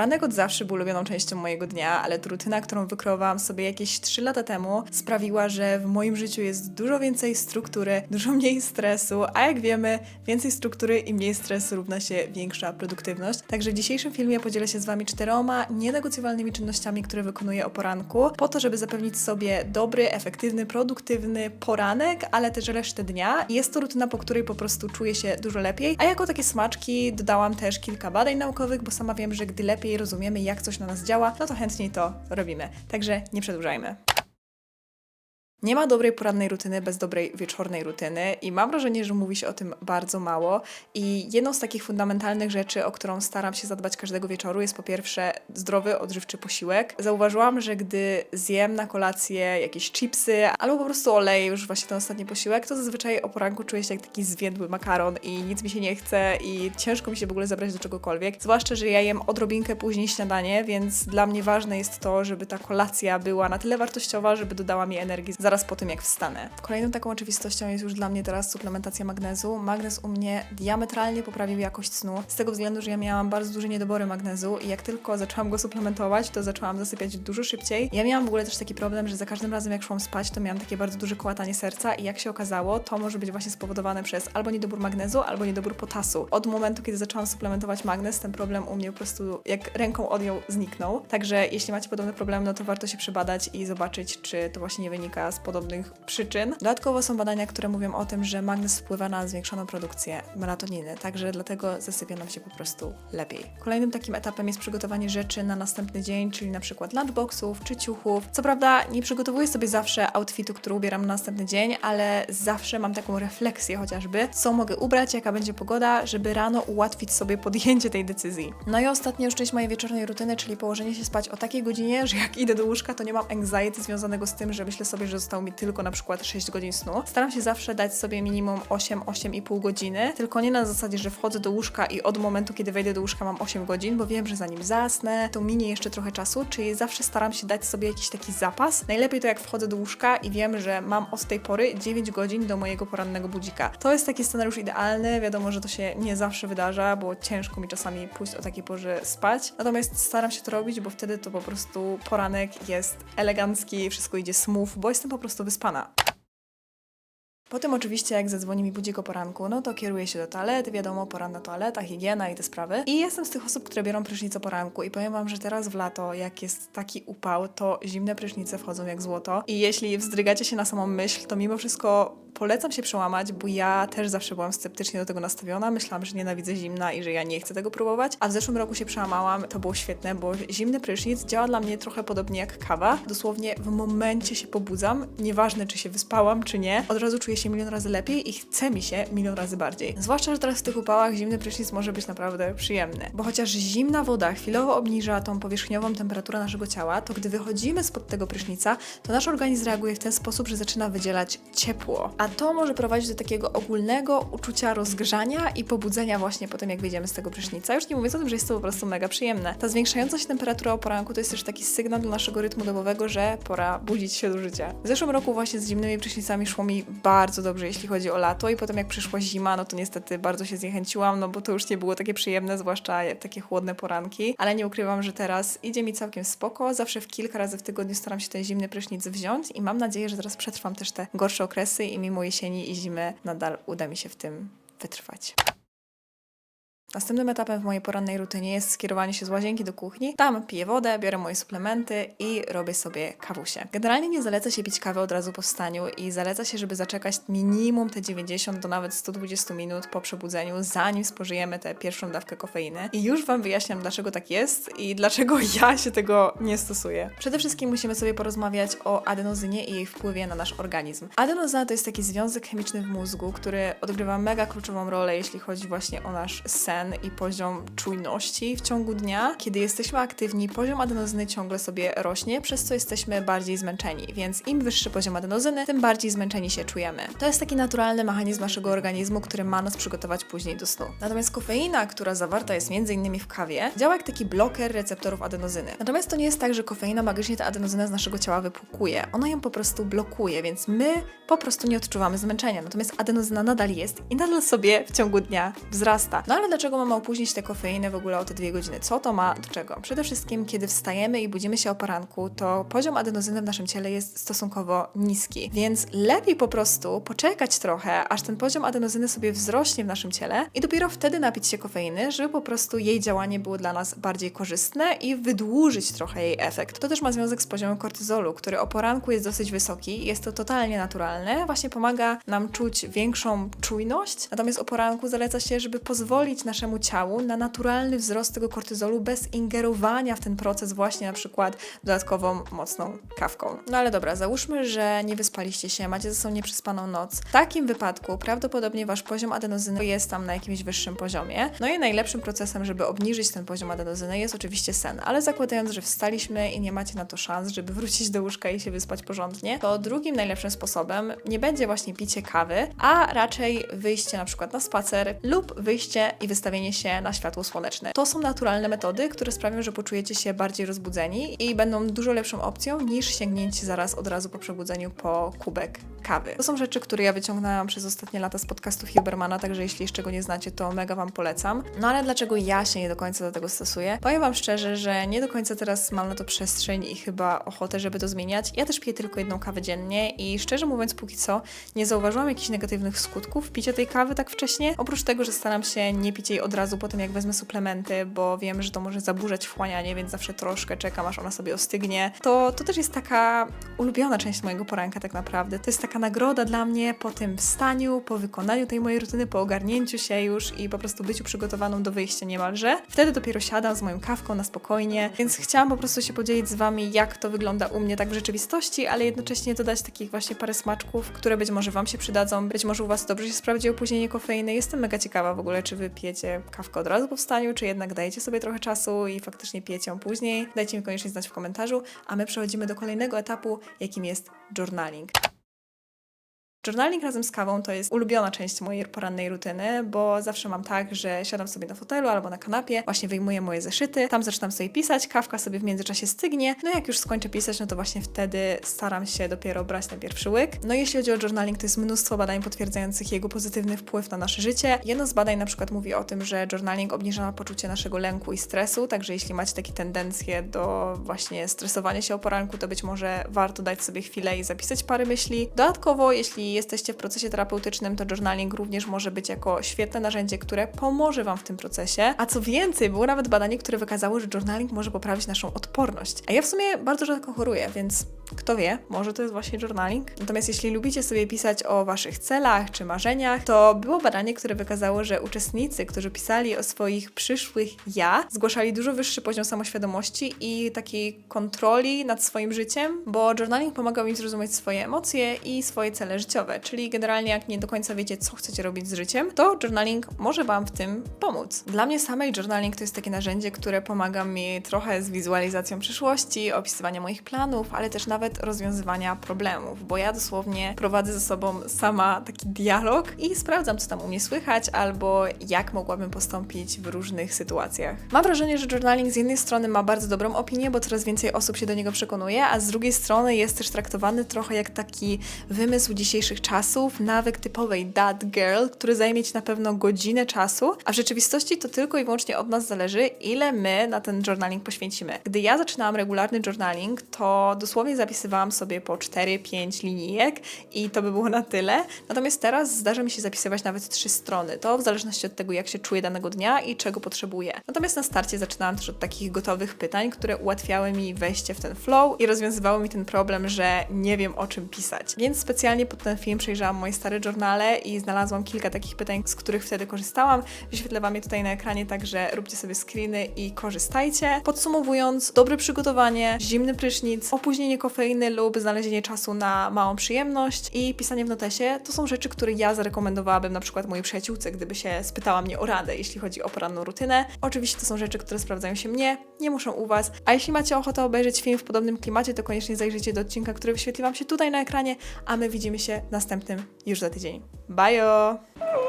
Poranek od zawsze był ulubioną częścią mojego dnia, ale rutyna, którą wykreowałam sobie jakieś 3 lata temu, sprawiła, że w moim życiu jest dużo więcej struktury, dużo mniej stresu, a jak wiemy, więcej struktury i mniej stresu równa się większa produktywność. Także w dzisiejszym filmie podzielę się z Wami czteroma nienegocjowalnymi czynnościami, które wykonuję o poranku, po to, żeby zapewnić sobie dobry, efektywny, produktywny poranek, ale też resztę dnia. Jest to rutyna, po której po prostu czuję się dużo lepiej. A jako takie smaczki dodałam też kilka badań naukowych, bo sama wiem, że gdy lepiej rozumiemy, jak coś na nas działa, no to chętniej to robimy. Także nie przedłużajmy. Nie ma dobrej porannej rutyny bez dobrej wieczornej rutyny i mam wrażenie, że mówi się o tym bardzo mało. I jedną z takich fundamentalnych rzeczy, o którą staram się zadbać każdego wieczoru, jest po pierwsze zdrowy, odżywczy posiłek. Zauważyłam, że gdy zjem na kolację jakieś chipsy albo po prostu oleję już właśnie ten ostatni posiłek, to zazwyczaj o poranku czuję się jak taki zwiędły makaron i nic mi się nie chce i ciężko mi się w ogóle zabrać do czegokolwiek. Zwłaszcza, że ja jem odrobinkę później śniadanie, więc dla mnie ważne jest to, żeby ta kolacja była na tyle wartościowa, żeby dodała mi energii zaraz po tym, jak wstanę. Kolejną taką oczywistością jest już dla mnie teraz suplementacja magnezu. Magnez u mnie diametralnie poprawił jakość snu, z tego względu, że ja miałam bardzo duże niedobory magnezu i jak tylko zaczęłam go suplementować, to zaczęłam zasypiać dużo szybciej. Ja miałam w ogóle też taki problem, że za każdym razem, jak szłam spać, to miałam takie bardzo duże kołatanie serca i jak się okazało, to może być właśnie spowodowane przez albo niedobór magnezu, albo niedobór potasu. Od momentu, kiedy zaczęłam suplementować magnez, ten problem u mnie po prostu jak ręką odjął, zniknął. Także jeśli macie podobny problem, no to warto się przebadać i zobaczyć, czy to właśnie nie wynika z podobnych przyczyn. Dodatkowo są badania, które mówią o tym, że magnez wpływa na zwiększoną produkcję melatoniny, także dlatego zasypia nam się po prostu lepiej. Kolejnym takim etapem jest przygotowanie rzeczy na następny dzień, czyli na przykład lunchboxów czy ciuchów. Co prawda nie przygotowuję sobie zawsze outfitu, który ubieram na następny dzień, ale zawsze mam taką refleksję chociażby, co mogę ubrać, jaka będzie pogoda, żeby rano ułatwić sobie podjęcie tej decyzji. No i ostatnia już część mojej wieczornej rutyny, czyli położenie się spać o takiej godzinie, że jak idę do łóżka, to nie mam anxiety związanego z tym, że myślę sobie, że zostało mi tylko na przykład 6 godzin snu. Staram się zawsze dać sobie minimum 8-8,5 godziny, tylko nie na zasadzie, że wchodzę do łóżka i od momentu, kiedy wejdę do łóżka mam 8 godzin, bo wiem, że zanim zasnę, to minie jeszcze trochę czasu, czyli zawsze staram się dać sobie jakiś taki zapas. Najlepiej to jak wchodzę do łóżka i wiem, że mam od tej pory 9 godzin do mojego porannego budzika. To jest taki scenariusz idealny, wiadomo, że to się nie zawsze wydarza, bo ciężko mi czasami pójść o takiej porze spać. Natomiast staram się to robić, bo wtedy to po prostu poranek jest elegancki, wszystko idzie smooth, bo jestem po prostu wyspana. Potem oczywiście jak zadzwoni mi budzik o poranku, no to kieruję się do toalety, wiadomo, poranna toaleta, higiena i te sprawy. I jestem z tych osób, które biorą prysznic o poranku i powiem wam, że teraz w lato, jak jest taki upał, to zimne prysznice wchodzą jak złoto. I jeśli wzdrygacie się na samą myśl, to mimo wszystko polecam się przełamać, bo ja też zawsze byłam sceptycznie do tego nastawiona. Myślałam, że nienawidzę zimna i że ja nie chcę tego próbować. A w zeszłym roku się przełamałam. To było świetne, bo zimny prysznic działa dla mnie trochę podobnie jak kawa. Dosłownie w momencie się pobudzam, nieważne czy się wyspałam, czy nie, od razu czuję się milion razy lepiej i chce mi się milion razy bardziej. Zwłaszcza, że teraz w tych upałach zimny prysznic może być naprawdę przyjemny. Bo chociaż zimna woda chwilowo obniża tą powierzchniową temperaturę naszego ciała, to gdy wychodzimy spod tego prysznica, to nasz organizm reaguje w ten sposób, że zaczyna wydzielać ciepło. A to może prowadzić do takiego ogólnego uczucia rozgrzania i pobudzenia właśnie po tym, jak wyjdziemy z tego prysznica. Już nie mówiąc o tym, że jest to po prostu mega przyjemne. Ta zwiększająca się temperatura o poranku to jest też taki sygnał dla naszego rytmu dobowego, że pora budzić się do życia. W zeszłym roku właśnie z zimnymi prysznicami szło mi bardzo dobrze, jeśli chodzi o lato i potem jak przyszła zima, no to niestety bardzo się zniechęciłam, no bo to już nie było takie przyjemne, zwłaszcza takie chłodne poranki, ale nie ukrywam, że teraz idzie mi całkiem spoko. Zawsze w kilka razy w tygodniu staram się ten zimny prysznic wziąć i mam nadzieję, że teraz przetrwam też te gorsze okresy i mimo jesieni i zimy nadal uda mi się w tym wytrwać. Następnym etapem w mojej porannej rutynie jest skierowanie się z łazienki do kuchni. Tam piję wodę, biorę moje suplementy i robię sobie kawusie. Generalnie nie zaleca się pić kawy od razu po wstaniu i zaleca się, żeby zaczekać minimum te 90 do nawet 120 minut po przebudzeniu, zanim spożyjemy tę pierwszą dawkę kofeiny. I już Wam wyjaśniam, dlaczego tak jest i dlaczego ja się tego nie stosuję. Przede wszystkim musimy sobie porozmawiać o adenozynie i jej wpływie na nasz organizm. Adenozyna to jest taki związek chemiczny w mózgu, który odgrywa mega kluczową rolę, jeśli chodzi właśnie o nasz sen i poziom czujności w ciągu dnia. Kiedy jesteśmy aktywni, poziom adenozyny ciągle sobie rośnie, przez co jesteśmy bardziej zmęczeni, więc im wyższy poziom adenozyny, tym bardziej zmęczeni się czujemy. To jest taki naturalny mechanizm naszego organizmu, który ma nas przygotować później do snu. Natomiast kofeina, która zawarta jest m.in. w kawie, działa jak taki bloker receptorów adenozyny. Natomiast to nie jest tak, że kofeina magicznie tę adenozynę z naszego ciała wypłukuje. Ona ją po prostu blokuje, więc my po prostu nie odczuwamy zmęczenia. Natomiast adenozyna nadal jest i nadal sobie w ciągu dnia wzrasta. No ale dlaczego dlaczego mamy opóźnić tę kofeinę w ogóle o te dwie godziny? Co to ma do czego? Przede wszystkim, kiedy wstajemy i budzimy się o poranku, to poziom adenozyny w naszym ciele jest stosunkowo niski, więc lepiej po prostu poczekać trochę, aż ten poziom adenozyny sobie wzrośnie w naszym ciele i dopiero wtedy napić się kofeiny, żeby po prostu jej działanie było dla nas bardziej korzystne i wydłużyć trochę jej efekt. To też ma związek z poziomem kortyzolu, który o poranku jest dosyć wysoki, jest to totalnie naturalne, właśnie pomaga nam czuć większą czujność, natomiast o poranku zaleca się, żeby pozwolić naszemu ciału na naturalny wzrost tego kortyzolu bez ingerowania w ten proces właśnie na przykład dodatkową mocną kawką. No ale dobra, załóżmy, że nie wyspaliście się, macie ze sobą nieprzespaną noc. W takim wypadku prawdopodobnie wasz poziom adenozyny jest tam na jakimś wyższym poziomie. No i najlepszym procesem, żeby obniżyć ten poziom adenozyny jest oczywiście sen, ale zakładając, że wstaliśmy i nie macie na to szans, żeby wrócić do łóżka i się wyspać porządnie, to drugim najlepszym sposobem nie będzie właśnie picie kawy, a raczej wyjście na przykład na spacer lub wyjście i wystawienie się na światło słoneczne. To są naturalne metody, które sprawią, że poczujecie się bardziej rozbudzeni i będą dużo lepszą opcją niż sięgnięcie zaraz od razu po przebudzeniu po kubek kawy. To są rzeczy, które ja wyciągnęłam przez ostatnie lata z podcastu Hubermana, także jeśli jeszcze go nie znacie, to mega Wam polecam. No ale dlaczego ja się nie do końca do tego stosuję? Powiem Wam szczerze, że nie do końca teraz mam na to przestrzeń i chyba ochotę, żeby to zmieniać. Ja też piję tylko jedną kawę dziennie i szczerze mówiąc, póki co nie zauważyłam jakichś negatywnych skutków picia tej kawy tak wcześnie. Oprócz tego, że staram się nie pić jej od razu po tym, jak wezmę suplementy, bo wiem, że to może zaburzać wchłanianie, więc zawsze troszkę czekam, aż ona sobie ostygnie. To, to też jest taka ulubiona część mojego poranka tak naprawdę. To jest taka nagroda dla mnie po tym wstaniu, po wykonaniu tej mojej rutyny, po ogarnięciu się już i po prostu byciu przygotowaną do wyjścia niemalże. Wtedy dopiero siadam z moją kawką na spokojnie, więc chciałam po prostu się podzielić z Wami, jak to wygląda u mnie tak w rzeczywistości, ale jednocześnie dodać takich właśnie parę smaczków, które być może Wam się przydadzą, być może u Was dobrze się sprawdzi opóźnienie kofeiny. Jestem mega ciekawa w ogóle, czy Wy pijecie kawkę od razu po wstaniu, czy jednak dajecie sobie trochę czasu i faktycznie pijecie ją później. Dajcie mi koniecznie znać w komentarzu, a my przechodzimy do kolejnego etapu, jakim jest journaling. Journaling razem z kawą to jest ulubiona część mojej porannej rutyny, bo zawsze mam tak, że siadam sobie na fotelu albo na kanapie, właśnie wyjmuję moje zeszyty, tam zaczynam sobie pisać, kawka sobie w międzyczasie stygnie, no jak już skończę pisać, no to właśnie wtedy staram się dopiero brać ten pierwszy łyk. No jeśli chodzi o journaling, to jest mnóstwo badań potwierdzających jego pozytywny wpływ na nasze życie. Jedno z badań na przykład mówi o tym, że journaling obniża poczucie naszego lęku i stresu, także jeśli macie takie tendencje do właśnie stresowania się o poranku, to być może warto dać sobie chwilę i zapisać parę myśli. Dodatkowo, jeśli jesteście w procesie terapeutycznym, to journaling również może być jako świetne narzędzie, które pomoże Wam w tym procesie. A co więcej, było nawet badanie, które wykazało, że journaling może poprawić naszą odporność. A ja w sumie bardzo rzadko choruję, więc kto wie, może to jest właśnie journaling. Natomiast jeśli lubicie sobie pisać o Waszych celach czy marzeniach, to było badanie, które wykazało, że uczestnicy, którzy pisali o swoich przyszłych ja, zgłaszali dużo wyższy poziom samoświadomości i takiej kontroli nad swoim życiem, bo journaling pomagał im zrozumieć swoje emocje i swoje cele życiowe. Czyli generalnie, jak nie do końca wiecie, co chcecie robić z życiem, to journaling może Wam w tym pomóc. Dla mnie samej journaling to jest takie narzędzie, które pomaga mi trochę z wizualizacją przyszłości, opisywania moich planów, ale też nawet rozwiązywania problemów, bo ja dosłownie prowadzę ze sobą sama taki dialog i sprawdzam, co tam u mnie słychać, albo jak mogłabym postąpić w różnych sytuacjach. Mam wrażenie, że journaling z jednej strony ma bardzo dobrą opinię, bo coraz więcej osób się do niego przekonuje, a z drugiej strony jest też traktowany trochę jak taki wymysł dzisiejszych czasów, nawyk typowej dad girl, który zajmie Ci na pewno godzinę czasu, a w rzeczywistości to tylko i wyłącznie od nas zależy, ile my na ten journaling poświęcimy. Gdy ja zaczynałam regularny journaling, to dosłownie zapisywałam sobie po 4-5 linijek i to by było na tyle. Natomiast teraz zdarza mi się zapisywać nawet 3 strony. To w zależności od tego, jak się czuję danego dnia i czego potrzebuję. Natomiast na starcie zaczynałam też od takich gotowych pytań, które ułatwiały mi wejście w ten flow i rozwiązywały mi ten problem, że nie wiem o czym pisać. Więc specjalnie pod ten film przejrzałam moje stare journale i znalazłam kilka takich pytań, z których wtedy korzystałam. Wyświetlę Wam je tutaj na ekranie, także róbcie sobie screeny i korzystajcie. Podsumowując, dobre przygotowanie, zimny prysznic, opóźnienie kofeiny lub znalezienie czasu na małą przyjemność i pisanie w notesie to są rzeczy, które ja zarekomendowałabym na przykład mojej przyjaciółce, gdyby się spytała mnie o radę, jeśli chodzi o poranną rutynę. Oczywiście to są rzeczy, które sprawdzają się mnie, nie muszą u Was. A jeśli macie ochotę obejrzeć film w podobnym klimacie, to koniecznie zajrzyjcie do odcinka, który wyświetli Wam się tutaj na ekranie, a my widzimy się następnym już za tydzień. Bye!